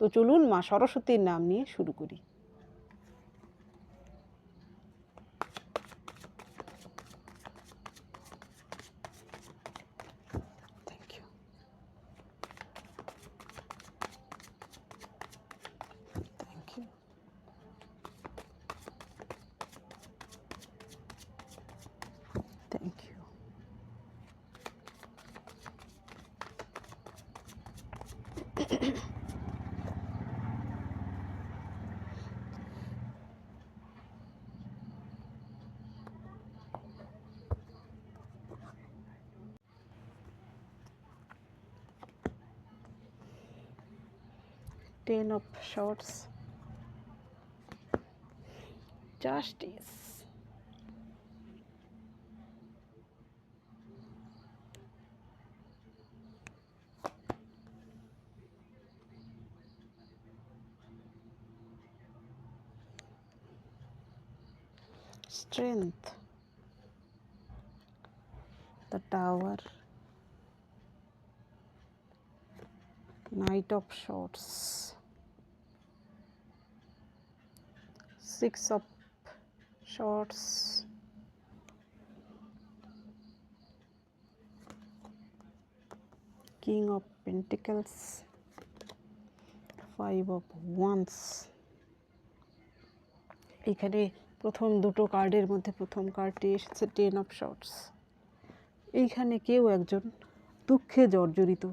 তো চলুন মা সরস্বতীর নাম নিয়ে শুরু করি। ten of swords justice. Strength. The tower. Knight of swords six of swords king of pentacles. Five of wands. এখানে প্রথম দুটো কার্ডের মধ্যে প্রথম কার্ডটি এসেছে টেন অফ শর্টস এইখানে কেউ একজন দুঃখে জর্জরিত।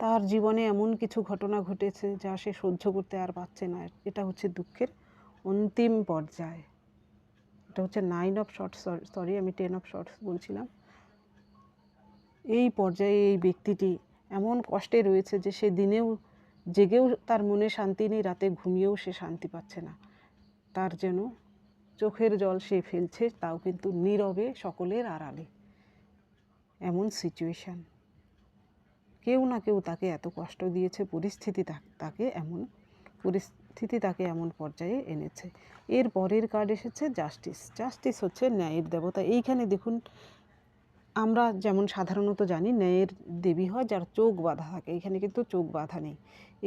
তার জীবনে এমন কিছু ঘটনা ঘটেছে যা সে সহ্য করতে আর পারছে না। এটা হচ্ছে দুঃখের অন্তিম পর্যায়। এটা হচ্ছে নাইন অফ শর্টস সরি আমি টেন অফ শর্টস বলছিলাম। এই পর্যায়ে এই ব্যক্তিটি এমন কষ্টে রয়েছে যে সে দিনেও জেগেও তার মনে শান্তি নেই, রাতে ঘুমিয়েও সে শান্তি পাচ্ছে না। তার যেন চোখের জল সে ফেলছে, তাও কিন্তু নীরবে সকলের আড়ালে। এমন সিচুয়েশান কেউ না কেউ তাকে এত কষ্ট দিয়েছে, পরিস্থিতি তাকে এমন পরিস্থিতি তাকে এমন পর্যায়ে এনেছে। এর পরের কার্ড এসেছে জাস্টিস জাস্টিস হচ্ছে ন্যায়ের দেবতা। এইখানে দেখুন, আমরা যেমন সাধারণত জানি, ন্যায়ের দেবী হয় যার চোখ বাঁধা থাকে। এখানে কিন্তু চোখ বাঁধা নেই।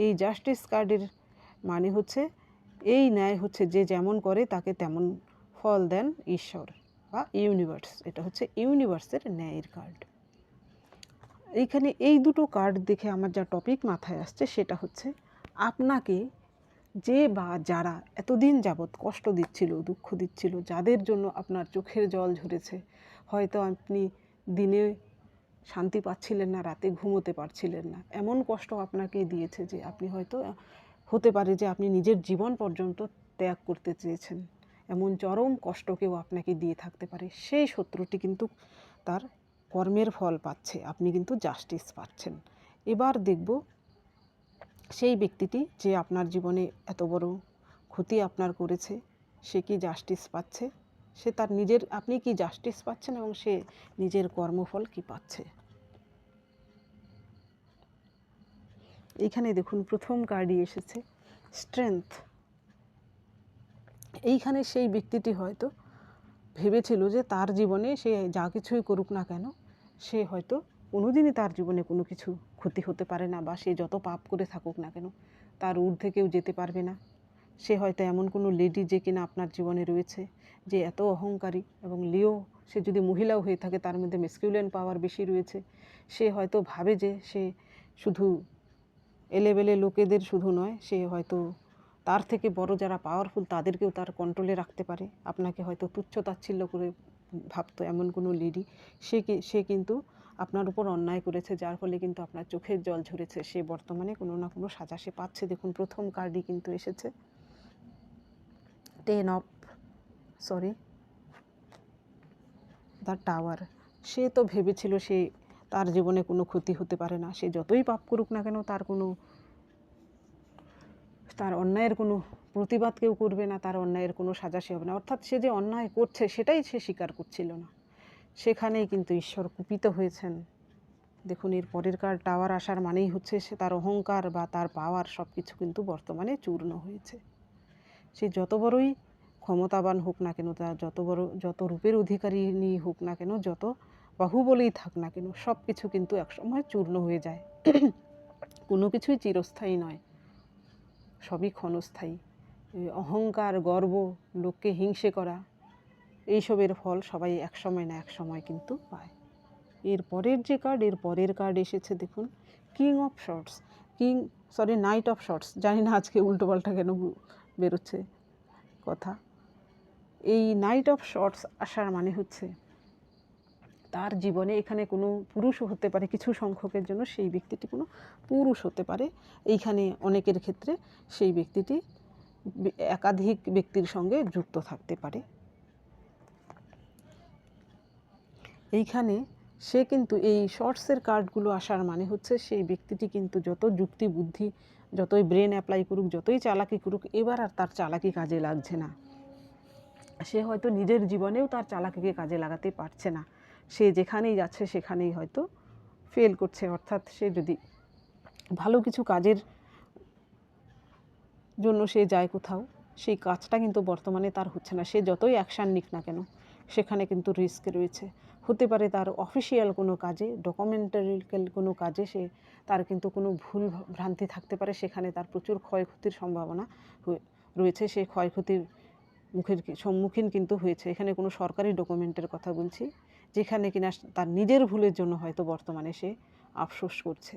এই জাস্টিস কার্ডের মানে হচ্ছে, এই ন্যায় হচ্ছে যে যেমন করে, তাকে তেমন ফল দেন ঈশ্বর বা ইউনিভার্স এটা হচ্ছে ইউনিভার্সের ন্যায়ের কার্ড এইখানে এই দুটো কার্ড দেখে আমার যা টপিক মাথায় আসছে, সেটা হচ্ছে, আপনাকে যে বা যারা এতদিন যাবৎ কষ্ট দিচ্ছিল, দুঃখ দিচ্ছিল, যাদের জন্য আপনার চোখের জল ঝরেছে, হয়তো আপনি দিনে শান্তি পাচ্ছিলেন না, রাতে ঘুমোতে পারছিলেন না। এমন কষ্ট আপনাকে দিয়েছে যে আপনি হয়তো হতে পারে যে আপনি নিজের জীবন পর্যন্ত ত্যাগ করতে চেয়েছেন। এমন চরম কষ্টকেও আপনাকে দিয়ে থাকতে পারে। সেই শত্রুটি কিন্তু তার কর্মের ফল পাচ্ছে। আপনি কিন্তু জাস্টিস পাচ্ছেন। এবার দেখব সেই ব্যক্তিটি যে আপনার জীবনে এত বড় ক্ষতি আপনার করেছে, সে কি জাস্টিস পাচ্ছে? সে তার নিজের, আপনি কি জাস্টিস পাচ্ছেন এবং সে নিজের কর্মফল কি পাচ্ছে? এইখানে দেখুন, প্রথম কার্ডই এসেছে স্ট্রেংথ এইখানে সেই ব্যক্তিটি হয়তো ভেবেছিল যে তার জীবনে সে যা কিছুই করুক না কেন, সে হয়তো কোনোদিনই তার জীবনে কোনো কিছু ক্ষতি হতে পারে না বা সে যত পাপ করে থাকুক না কেন, তার ঊর্ধ্বে কেউ যেতে পারবে না। সে হয়তো এমন কোনো লেডি যে কিনা আপনার জীবনে রয়েছে, যে এত অহংকারী এবং লিও, সে যদি মহিলাও হয়ে থাকে তার মধ্যে মেসকিউলেন পাওয়ার বেশি রয়েছে। সে হয়তো ভাবে যে সে শুধু এলেবেলে লোকেদের শুধু নয়, সে হয়তো তার থেকে বড় যারা পাওয়ারফুল তাদেরকেও তার কন্ট্রোলে রাখতে পারে। আপনাকে হয়তো তুচ্ছ তাচ্ছিল্য করে ভাবতো এমন কোনো লেডি সে কি, সে কিন্তু আপনার উপর অন্যায় করেছে, যার ফলে কিন্তু আপনার চোখের জল ঝরেছে, সে বর্তমানে কোনো না কোনো সাজা সে পাচ্ছে। দেখুন, প্রথম কার্ডই কিন্তু এসেছে। Ten of sorry the tower সে তো ভেবেছিল সে তার জীবনে কোনো ক্ষতি হতে পারে না। সে যতই পাপ করুক না কেন, তার কোনো, তার অন্যায়ের কোনো প্রতিবাদ কেউ করবে না, তার অন্যায়ের কোনো সাজাসি হবে না। অর্থাৎ সে যে অন্যায় করছে, সেটাই সে স্বীকার করছিল না। সেখানেই কিন্তু ঈশ্বর কুপিত হয়েছেন। দেখুন, এর পরের কার টাওয়ার আসার মানেই হচ্ছে সে তার অহংকার বা তার পাওয়ার সব কিছু কিন্তু বর্তমানে চূর্ণ হয়েছে। সে যত বড়ই ক্ষমতাবান হোক না কেন, তার যত বড়, যত রূপের অধিকারিণী হোক না কেন, যত বাহুবলেই থাক না কেন সব কিছু কিন্তু একসময় চূর্ণ হয়ে যায়। কোনো কিছুই চিরস্থায়ী নয়, সবই ক্ষণস্থায়ী। অহংকার, গর্ব, লোককে হিংসে করা এইসবের ফল সবাই এক সময় না এক সময় কিন্তু পায়। এর পরের যে কার্ড এর পরের কার্ড এসেছে দেখুন king of swords king sorry knight of swords জানি না আজকে উল্টোপাল্টা কেন বেরোচ্ছে কথা। এই নাইট অফ শর্টস আসার মানে হচ্ছে, তার জীবনে এখানে কোনো পুরুষও হতে পারে, কিছু সংখ্যকের জন্য সেই ব্যক্তিটি কোনো পুরুষ হতে পারে। এইখানে অনেকের ক্ষেত্রে সেই ব্যক্তিটি একাধিক ব্যক্তির সঙ্গে যুক্ত থাকতে পারে। এইখানে সে কিন্তু এই শর্টসের কার্ডগুলো আসার মানে হচ্ছে সেই ব্যক্তিটি কিন্তু যত যুক্তি বুদ্ধি, যতই ব্রেন অ্যাপ্লাই করুক, যতই চালাকি করুক, এবার আর তার চালাকি কাজে লাগছে না। সে হয়তো নিজের জীবনেও তার চালাকিকে কাজে লাগাতে পারছে না। সে যেখানেই যাচ্ছে সেখানেই হয়তো ফেল করছে। অর্থাৎ সে যদি ভালো কিছু কাজের জন্য সে যায় কোথাও, সেই কাজটা কিন্তু বর্তমানে তার হচ্ছে না। সে যতই অ্যাকশান নিক না কেন, সেখানে কিন্তু রিস্ক রয়েছে। হতে পারে তার অফিসিয়াল কোনো কাজে ডকুমেন্টারিক্যাল কোনো কাজে সে তার কিন্তু কোনো ভুল ভ্রান্তি থাকতে পারে, সেখানে তার প্রচুর ক্ষয়ক্ষতির সম্ভাবনা রয়েছে সেই ক্ষয়ক্ষতির মুখের সম্মুখীন কিন্তু হয়েছে। এখানে কোনো সরকারি ডকুমেন্টের কথা বলছি, যেখানে কিনা তার নিজের ভুলের জন্য হয়তো বর্তমানে সে আফসোস করছে।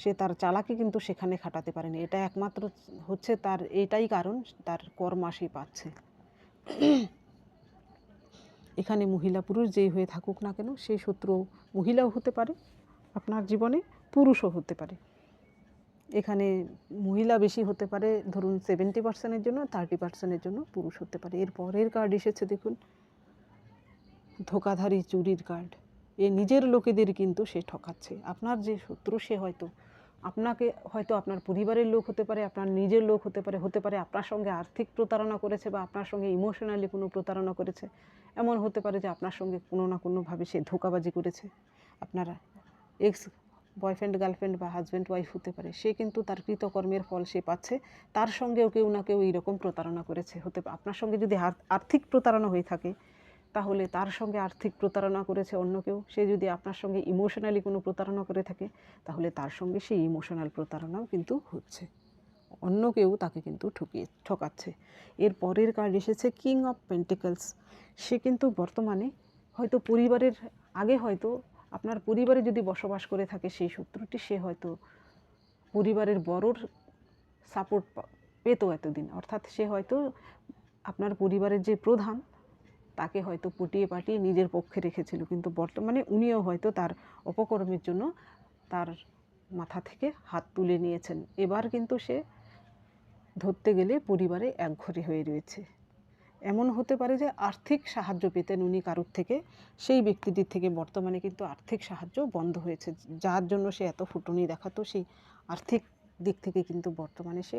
সে তার চালাকি কিন্তু সেখানে খাটাতে পারেনি। এটা একমাত্র হচ্ছে তার, এটাই কারণ, তার কর্মা সে পাচ্ছে। এখানে মহিলা পুরুষ যেই হয়ে থাকুক না কেন, সেই শত্রু মহিলাও হতে পারে, আপনার জীবনে পুরুষও হতে পারে। এখানে মহিলা বেশি হতে পারে, ধরুন সেভেন্টি পার্সেন্টের জন্য থার্টি পার্সেন্টের জন্য পুরুষ হতে পারে। এর পরের কার্ড এসেছে, দেখুন। ধোকাধারী চুরির কার্ড এ নিজের লোকেদের কিন্তু সে ঠকাচ্ছে। আপনার যে শত্রু, সে হয়তো আপনাকে হয়তো আপনার পরিবারের লোক হতে পারে, আপনার নিজের লোক হতে পারে হতে পারে আপনার সঙ্গে আর্থিক প্রতারণা করেছে বা আপনার সঙ্গে ইমোশনালি কোনো প্রতারণা করেছে। এমন হতে পারে যে আপনার সঙ্গে কোনো না কোনোভাবে সে ধোকাবাজি করেছে। আপনারা এক্স বয়ফ্রেন্ড গার্লফ্রেন্ড বা হাজব্যান্ড ওয়াইফ হতে পারে। সে কিন্তু তার কৃতকর্মের ফল সে পাচ্ছে। তার সঙ্গেও কেউ না কেউ এইরকম প্রতারণা করেছে। হতে আপনার সঙ্গে যদি আর্থিক প্রতারণা হয়ে থাকে তাহলে তার সঙ্গে আর্থিক প্রতারণা করেছে অন্য কেউ? সে যদি আপনার সঙ্গে ইমোশনালি কোনো প্রতারণা করে থাকে, তাহলে তার সঙ্গে সেই ইমোশনাল প্রতারণাও কিন্তু হচ্ছে। অন্য কেউ তাকে কিন্তু ঠকিয়ে, ঠকাচ্ছে। এর পরের কার্ড এসেছে কিং অফ পেন্টিকলস সে কিন্তু বর্তমানে হয়তো পরিবারের, আগে হয়তো আপনার পরিবারে যদি বসবাস করে থাকে সেই শত্রুটি সে হয়তো পরিবারের বড়র সাপোর্ট পেত এতদিন। অর্থাৎ সে হয়তো আপনার পরিবারের যে প্রধান তাকে হয়তো পটিয়ে পাটিয়ে নিজের পক্ষে রেখেছিল। কিন্তু বর্তমানে উনিও হয়তো তার অপকর্মের জন্য তার মাথা থেকে হাত তুলে নিয়েছেন। এবার কিন্তু সে ধরতে গেলে পরিবারে একঘরে হয়ে রয়েছে। এমন হতে পারে যে আর্থিক সাহায্য পেতেন উনি কারোর থেকে, সেই ব্যক্তিটির থেকে। বর্তমানে কিন্তু আর্থিক সাহায্য বন্ধ হয়েছে। যার জন্য সে এত ফুটনি দেখাতো, সেই আর্থিক দিক থেকে কিন্তু বর্তমানে সে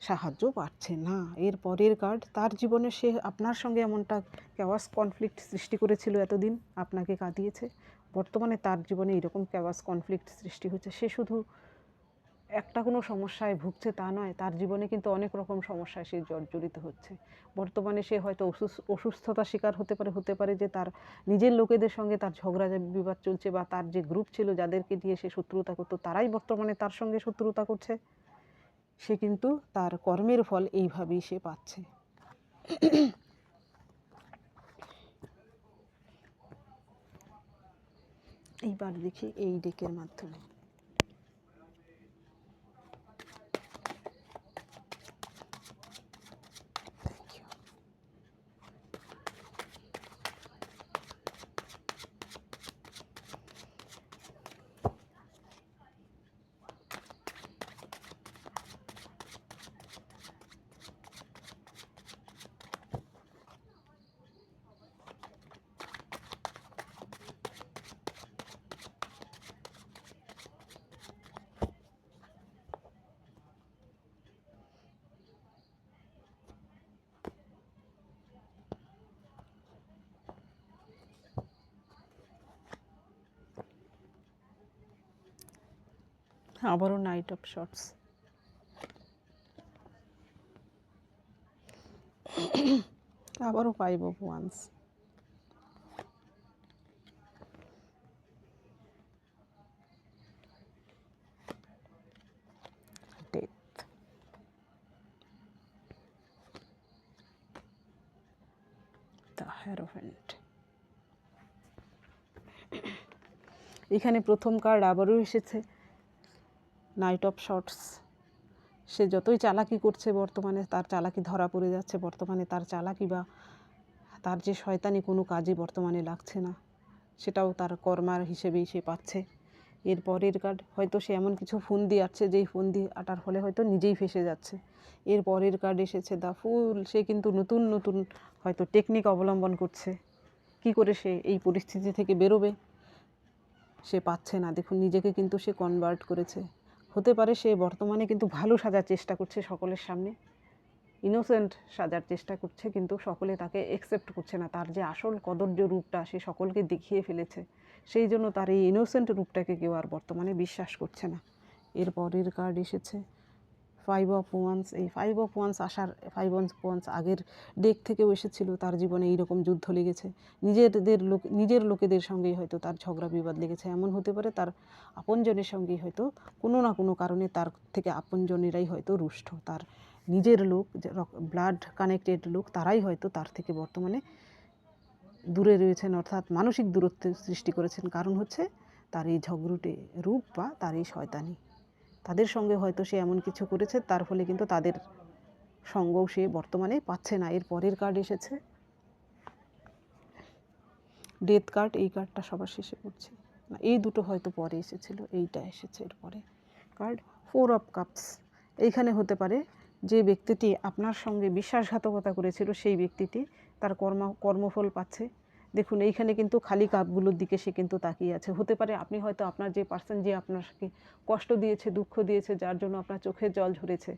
সাহায্য পাচ্ছে না। এর পরের কার্ড তার জীবনে সে আপনার সঙ্গে এমনটা ক্যাওয়াস কনফ্লিক্ট সৃষ্টি করেছিল এতদিন, আপনাকে কাঁদিয়েছে। বর্তমানে তার জীবনে এরকম ক্যাওয়াস কনফ্লিক্ট সৃষ্টি হচ্ছে সে শুধু একটা কোনো সমস্যায় ভুগছে তা নয়, তার জীবনে কিন্তু অনেক রকম সমস্যায় সে জর্জরিত হচ্ছে। বর্তমানে সে হয়তো অসুস- অসুস্থতা শিকার হতে পারে হতে পারে যে তার নিজের লোকেদের সঙ্গে তার ঝগড়া বিবাদ চলছে বা তার যে গ্রুপ ছিল যাদেরকে দিয়ে সে শত্রুতা করতো, তারাই বর্তমানে তার সঙ্গে শত্রুতা করছে। সে কিন্তু তার কর্মের ফল এইভাবেই সে পাচ্ছে। এইবার দেখি এই ডেকের মাধ্যমে। আবারও নাইট অফ শর্টস আবারও ফাইভ অফ ওয়ান্স এখানে প্রথম কার্ড আবারও এসেছে। Night of shorts. সে যতই চালাকি করছে বর্তমানে, তার চালাকি ধরা পড়ে যাচ্ছে। বর্তমানে তার চালাকি বা তার যে শয়তানি কোনো কাজে বর্তমানে লাগছে না। সেটাও তার কর্মার হিসেবেই সে পাচ্ছে। এর পরের কার্ড, হয়তো সে এমন কিছু ফোন দিয়ে আসছে যেই ফোন দিয়ে আটার ফলে হয়তো নিজেই ফেসে যাচ্ছে। এর পরের কার্ড এসেছে দা ফুল। সে কিন্তু নতুন নতুন হয়তো টেকনিক অবলম্বন করছে। কি করে সে এই পরিস্থিতি থেকে বেরোবে, সে পাচ্ছে না। দেখুন, নিজেকে কিন্তু সে কনভার্ট করেছে। হতে পারে সে বর্তমানে কিন্তু ভালো সাজার চেষ্টা করছে সকলের সামনে। ইনোসেন্ট সাজার চেষ্টা করছে কিন্তু সকলে তাকে একসেপ্ট করছে না। তার যে আসল কদর্য রূপটা সে সকলকে দেখিয়ে ফেলেছে। সেই জন্য তার এই ইনোসেন্ট রূপটাকে কেউ আর বর্তমানে বিশ্বাস করছে না। এর পরের কার্ড এসেছে। ফাইভ অফ ওয়ান্স এই ফাইভ অফ ওয়ান্স আসার ফাইভ অফ ওয়ান্স আগের ডেক থেকেও এসেছিল, তার জীবনে এইরকম যুদ্ধ লেগেছে। নিজেদের লোক, নিজের লোকেদের সঙ্গেই হয়তো তার ঝগড়া বিবাদ লেগেছে, এমন হতে পারে তার আপনজনের সঙ্গেই হয়তো কোনো না কোনো কারণে তার থেকে আপনজনেরাই হয়তো রুষ্ট। তার নিজের লোক ব্লাড কানেক্টেড লোক, তারাই হয়তো তার থেকে বর্তমানে দূরে রয়েছেন, অর্থাৎ মানসিক দূরত্ব সৃষ্টি করেছেন। কারণ হচ্ছে তার এই ঝগড়ুটে রূপ বা তার এই শয়তানি। তাদের সঙ্গে হয়তো সে এমন কিছু করেছে, তার ফলে কিন্তু তাদের সঙ্গও সে বর্তমানে পাচ্ছে না। এর পরের কার্ড এসেছে। ডেথ কার্ড এই কার্ডটা সবার শেষে পড়ছে। না, এই দুটো হয়তো পরে এসেছিল, এইটা এসেছে এরপরে কার্ড ফোর অফ কাপস এইখানে হতে পারে যে ব্যক্তিটি আপনার সঙ্গে বিশ্বাসঘাতকতা করেছিল, সেই ব্যক্তিটি তার কর্ম, কর্মফল পাচ্ছে। দেখুন, এইখানে কিন্তু খালি কাপগুলোর দিকে সে কিন্তু তাকিয়ে আছে। হতে পারে আপনি হয়তো আপনার যে পার্সন যে আপনাকে কষ্ট দিয়েছে, দুঃখ দিয়েছে, যার জন্য আপনার চোখের জল ঝরেছে,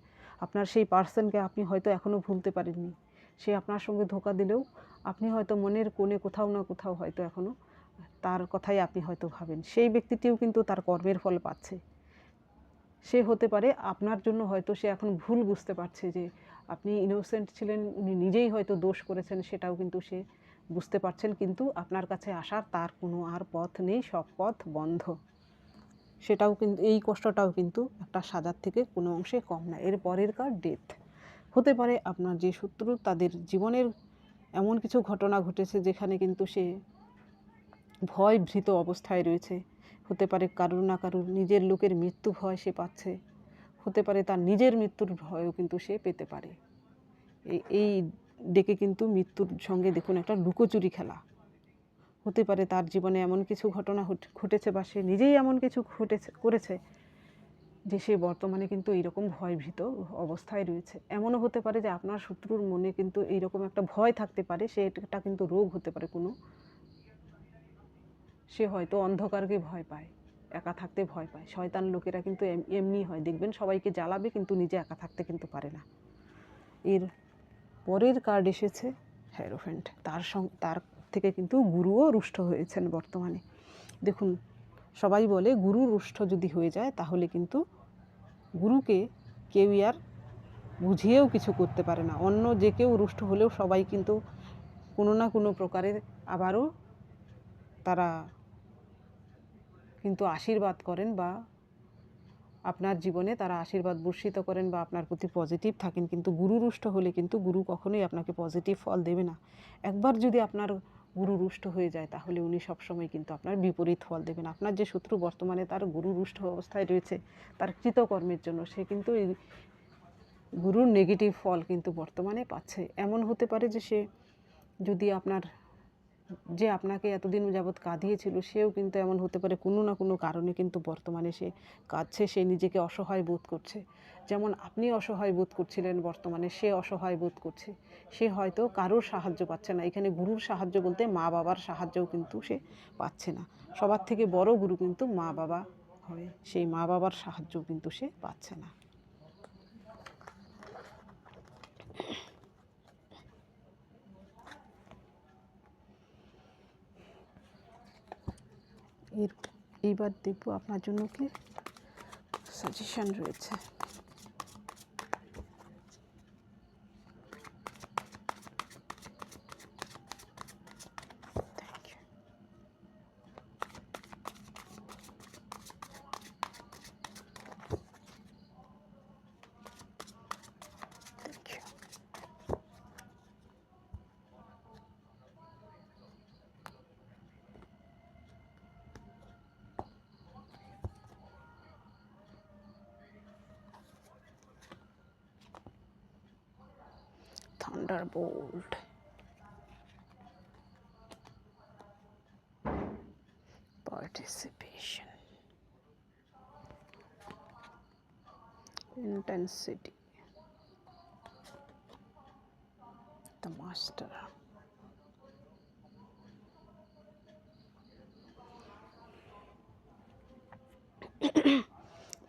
আপনার সেই পার্সনকে আপনি হয়তো এখনও ভুলতে পারেননি। সে আপনার সঙ্গে ধোকা দিলেও আপনি হয়তো মনের কোণে কোথাও না কোথাও হয়তো এখনও তার কথাই আপনি হয়তো ভাবেন। সেই ব্যক্তিটিও কিন্তু তার কর্মের ফল পাচ্ছে। সে হতে পারে আপনার জন্য হয়তো সে এখন ভুল বুঝতে পারছে যে আপনি ইনোসেন্ট ছিলেন, উনি নিজেই হয়তো দোষ করেছেন, সেটাও কিন্তু সে বুঝতে পারছেন, কিন্তু আপনার কাছে আসার তার কোনো আর পথ নেই, সব পথ বন্ধ। সেটাও কিন্তু এই কষ্টটাও কিন্তু একটা সাজার থেকে কোনো অংশে কম না। এর পরের কার? ডেথ। হতে পারে আপনার যে শত্রু, তাদের জীবনের এমন কিছু ঘটনা ঘটেছে যেখানে কিন্তু সে ভয় ভীত অবস্থায় রয়েছে। হতে পারে কারুর না কারুর নিজের লোকের মৃত্যু ভয় সে পাচ্ছে। হতে পারে তার নিজের মৃত্যুর ভয়ও কিন্তু সে পেতে পারে। এই এই ডেকে কিন্তু মৃত্যুর সঙ্গে দেখুন একটা লুকোচুরি খেলা। হতে পারে তার জীবনে এমন কিছু ঘটনা ঘটেছে বা সে নিজেই এমন কিছু ঘটেছে, করেছে যে সে বর্তমানে কিন্তু এইরকম ভয়ভীত অবস্থায় রয়েছে। এমনও হতে পারে যে আপনার শত্রুর মনে কিন্তু এইরকম একটা ভয় থাকতে পারে সেটা কিন্তু রোগ হতে পারে কোনো। সে হয়তো অন্ধকারকে ভয় পায়, একা থাকতে ভয় পায়। শয়তান লোকেরা কিন্তু এম- এমনি হয়। দেখবেন সবাইকে জ্বালাবে কিন্তু নিজে একা থাকতে কিন্তু পারে না। এর পরের কার্ড এসেছে হ্যারোফেন্ট তার তার থেকে কিন্তু গুরুও রুষ্ট হয়েছেন বর্তমানে। দেখুন, সবাই বলে গুরু রুষ্ট যদি হয়ে যায়, তাহলে কিন্তু গুরুকে কেউই আর বুঝিয়েও কিছু করতে পারে না। অন্য যে কেউ রুষ্ট হলেও সবাই কিন্তু কোনো না কোনো প্রকারে আবারও তারা কিন্তু আশীর্বাদ করেন বা আপনার জীবনে তারা আশীর্বাদ বর্ষিত করেন বা আপনার প্রতি পজিটিভ থাকেন, কিন্তু গুরু রুষ্ট হলে কিন্তু গুরু কখনোই আপনাকে পজিটিভ ফল দেবে না। একবার যদি আপনার গুরু রুষ্ট হয়ে যায়, তাহলে উনি সবসময় কিন্তু আপনার বিপরীত ফল দেবেন। আপনার যে শত্রু বর্তমানে তার গুরু রুষ্ট অবস্থায় রয়েছে, তার কৃতকর্মের জন্য সে কিন্তু এই গুরুর নেগেটিভ ফল কিন্তু বর্তমানে পাচ্ছে। এমন হতে পারে যে সে যদি আপনার যে আপনাকে এতদিন যাবৎ কাঁদিয়েছিল, সেও কিন্তু এমন হতে পারে কোনো না কোনো কারণে কিন্তু বর্তমানে সে কাঁদছে, সে নিজেকে অসহায় বোধ করছে। যেমন আপনি অসহায় বোধ করছিলেন বর্তমানে, সে অসহায় বোধ করছে। সে হয়তো কারোর সাহায্য পাচ্ছে না। এখানে গুরুর সাহায্য বলতে মা বাবার সাহায্যও কিন্তু সে পাচ্ছে না। সবার থেকে বড় গুরু কিন্তু মা বাবা হয়। সেই মা বাবার সাহায্যও কিন্তু সে পাচ্ছে না। এর এইবার দেখব আপনার জন্য কি সাজেশান রয়েছে। Thunderbolt. Participation. Intensity. The master.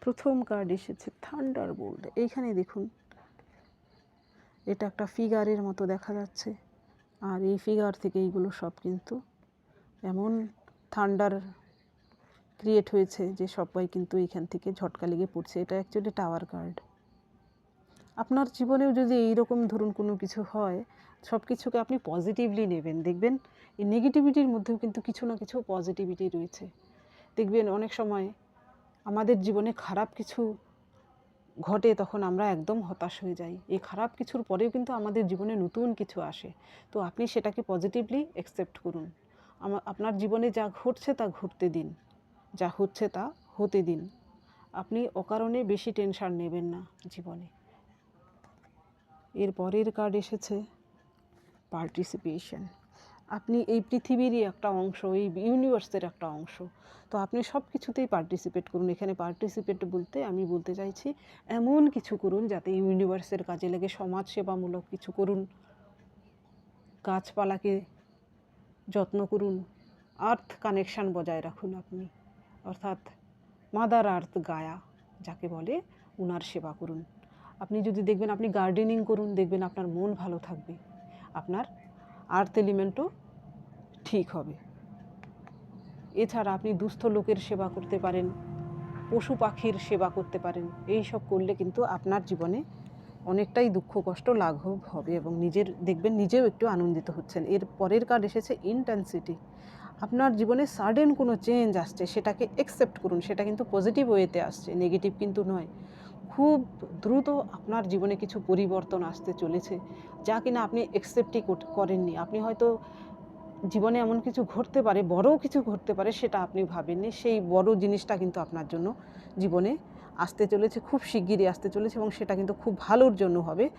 প্রথম কার্ড এসেছে থান্ডার বোল্ড এইখানে দেখুন এটা একটা ফিগারের মতো দেখা যাচ্ছে। আর এই ফিগার থেকে এইগুলো সব কিন্তু এমন থান্ডার ক্রিয়েট হয়েছে যে সবাই কিন্তু এখান থেকে ঝটকা লেগে পড়ছে। এটা অ্যাকচুয়ালি টাওয়ার কার্ড আপনার জীবনেও যদি এইরকম ধরুন কোনো কিছু হয়, সব কিছুকে আপনি পজিটিভলি নেবেন। দেখবেন এই নেগেটিভিটির মধ্যেও কিন্তু কিছু না কিছু পজিটিভিটি রয়েছে। দেখবেন অনেক সময় আমাদের জীবনে খারাপ কিছু ঘটে তখন আমরা একদম হতাশ হয়ে যাই। এই খারাপ কিছুর পরেও কিন্তু আমাদের জীবনে নতুন কিছু আসে। তো আপনি সেটাকে পজিটিভলি অ্যাকসেপ্ট করুন। আপনার জীবনে যা ঘটছে তা ঘটতে দিন। যা হচ্ছে তা হতে দিন। আপনি অকারণে বেশি টেনশন নেবেন না জীবনে। এর পরের কার্ড এসেছে পার্টিসিপেশন আপনি এই পৃথিবীরই একটা অংশ, এই ইউনিভার্সের একটা অংশ। তো আপনি সব কিছুতেই পার্টিসিপেট করুন। এখানে পার্টিসিপেট বলতে আমি বলতে চাইছি, এমন কিছু করুন যাতে ইউনিভার্সের কাজে লেগে সমাজ সেবামূলক কিছু করুন। গাছপালাকে যত্ন করুন। আর্থ কানেকশান বজায় রাখুন আপনি। অর্থাৎ মাদার আর্থ গায়া যাকে বলে উনার সেবা করুন। আপনি যদি দেখবেন আপনি গার্ডেনিং করুন, দেখবেন আপনার মন ভালো থাকবে। আপনার আর্থ এলিমেন্টও ঠিক হবে। এছাড়া আপনি দুস্থ লোকের সেবা করতে পারেন, পশু পাখির সেবা করতে পারেন, এই সব করলে কিন্তু আপনার জীবনে অনেকটাই দুঃখ, কষ্ট, লাঘব হবে এবং নিজের, দেখবেন নিজেও একটু আনন্দিত হচ্ছেন। এর পরের কার্ড এসেছে ইন্টেন্সিটি আপনার জীবনে সাডেন কোনো চেঞ্জ আসছে, সেটাকে একসেপ্ট করুন, সেটা কিন্তু পজিটিভ ওয়েতে আসছে নেগেটিভ কিন্তু নয়। খুব দ্রুত আপনার জীবনে কিছু পরিবর্তন আসতে চলেছে, যা কিনা আপনি একসেপ্টই করেননি। আপনি হয়তো জীবনে এমন কিছু ঘটতে পারে বড় কিছু ঘটতে পারে, সেটা আপনি ভাবেননি। সেই বড় জিনিসটা কিন্তু আপনার জন্য জীবনে আসতে চলেছে, খুব শিগগিরই আসতে চলেছে এবং সেটা কিন্তু খুব ভালোর জন্য হবে,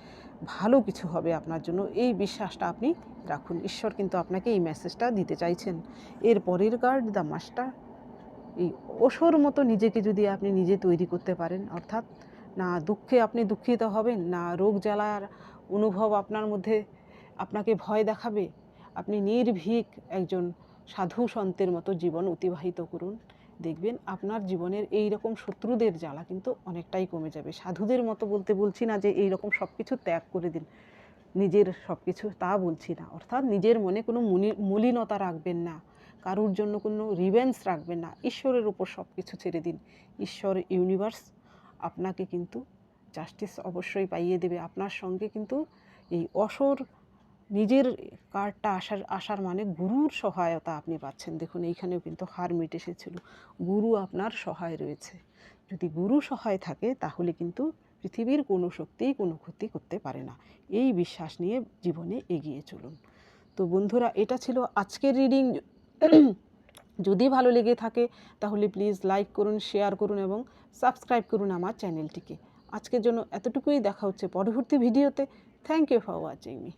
ভালো কিছু হবে আপনার জন্য। এই বিশ্বাসটা আপনি রাখুন। ঈশ্বর কিন্তু আপনাকে এই মেসেজটা দিতে চাইছেন। এর পরের কার্ড দ্য মাস্টার এই ওষর মতো নিজেকে যদি আপনি নিজে তৈরি করতে পারেন, অর্থাৎ না দুঃখে আপনি দুঃখিত হবেন, না রোগ জ্বালার অনুভব আপনার মধ্যে আপনাকে ভয় দেখাবে আপনি নির্ভীক একজন সাধু সন্তের মতো জীবন অতিবাহিত করুন। দেখবেন আপনার জীবনের এই রকম শত্রুদের জ্বালা কিন্তু অনেকটাই কমে যাবে। সাধুদের মতো বলতে বলছি না যে এই রকম সব কিছু ত্যাগ করে দিন। নিজের সব কিছু তা বলছি না। অর্থাৎ নিজের মনে কোনো মলিনতা রাখবেন না। কারুর জন্য কোনো রিভেন্স রাখবেন না। ঈশ্বরের উপর সব কিছু ছেড়ে দিন। ঈশ্বর ইউনিভার্স আপনাকে কিন্তু জাস্টিস অবশ্যই পাইয়ে দেবে। আপনার সঙ্গে কিন্তু এই অসর নিজের কার্ডটা আসার আসার মানে গুরুর সহায়তা আপনি পাচ্ছেন। দেখুন, এইখানেও কিন্তু হার হারমিট এসেছিল। গুরু আপনার সহায় রয়েছে। যদি গুরু সহায় থাকে, তাহলে কিন্তু পৃথিবীর কোনো শক্তিই কোনো ক্ষতি করতে পারে না। এই বিশ্বাস নিয়ে জীবনে এগিয়ে চলুন। তো বন্ধুরা, এটা ছিল আজকের রিডিং। যদি ভালো লেগে থাকে, তাহলে প্লিজ লাইক করুন, শেয়ার করুন এবং সাবস্ক্রাইব করুন আমার চ্যানেলটিকে। আজকের জন্য এতটুকুই। দেখা হচ্ছে পরবর্তী ভিডিওতে। Thank you for watching me.